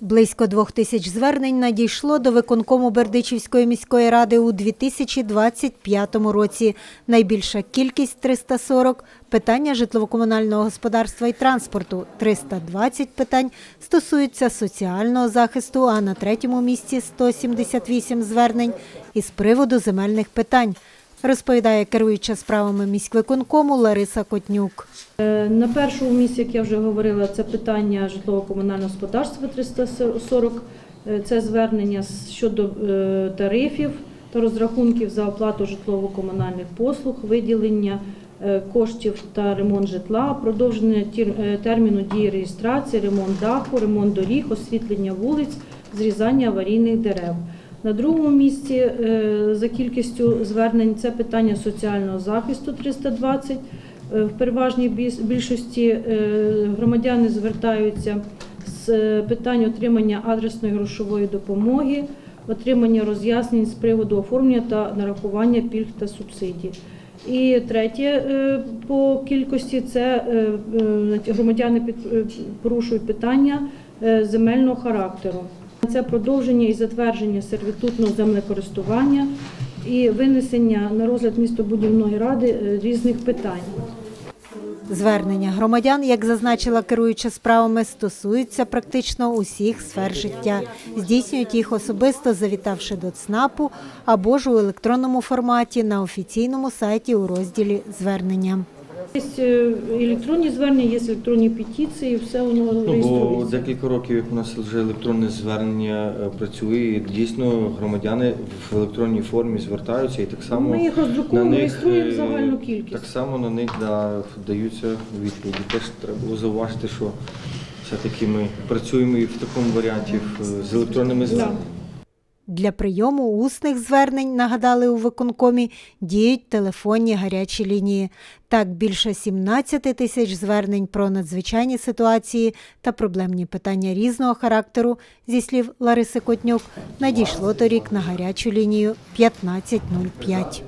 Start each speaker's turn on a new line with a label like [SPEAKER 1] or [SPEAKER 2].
[SPEAKER 1] Близько двох тисяч звернень надійшло до виконкому Бердичівської міської ради у 2025 році. Найбільша кількість 340 – питання житлово-комунального господарства і транспорту. 320 питань стосуються соціального захисту, а на третьому місці 178 звернень із приводу земельних питань. Розповідає керуюча справами міськвиконкому Лариса Котнюк.
[SPEAKER 2] Е, На першому місці, як я вже говорила, це питання житлово-комунального господарства 340. Е, Це звернення щодо е, тарифів та розрахунків за оплату житлово-комунальних послуг, виділення коштів та ремонт житла, продовження терміну дії реєстрації, ремонт даху, ремонт доріг, освітлення вулиць, зрізання аварійних дерев. На другому місці е, за кількістю звернень це питання соціального захисту 320. Е, В переважній більшості е, громадяни звертаються з питань отримання адресної грошової допомоги, отримання роз'яснень з приводу оформлення та нарахування пільг та субсидій. І третє по кількості це громадяни порушують питання земельного характеру. Це продовження і затвердження сервітутного землекористування і винесення на розгляд містобудівної ради е, різних питань.
[SPEAKER 1] Звернення громадян, як зазначила керуюча справами, стосуються практично усіх сфер життя. Здійснюють їх особисто, завітавши до ЦНАПу або ж у електронному форматі на офіційному сайті у розділі звернення.
[SPEAKER 2] Є електронні звернення, є електронні петиції, все воно
[SPEAKER 3] Ну, бо декілька років, як у нас вже електронне звернення е, працює, і дійсно громадяни в електронній формі звертаються і так само
[SPEAKER 2] Ми їх роздруковуємо, реєструємо
[SPEAKER 3] е,
[SPEAKER 2] загальну кількість.
[SPEAKER 3] Так само на них да, даються відповіді. Теж треба було зауважити, що все-таки ми працюємо і в такому варіанті з електронними зверненнями.
[SPEAKER 1] Для прийому усних звернень, нагадали у виконкомі, діють телефонні гарячі лінії. Так, більше 17 тисяч звернень про надзвичайні ситуації та проблемні питання різного характеру, зі слів Лариси Котнюк, надійшло торік на гарячу лінію 1505.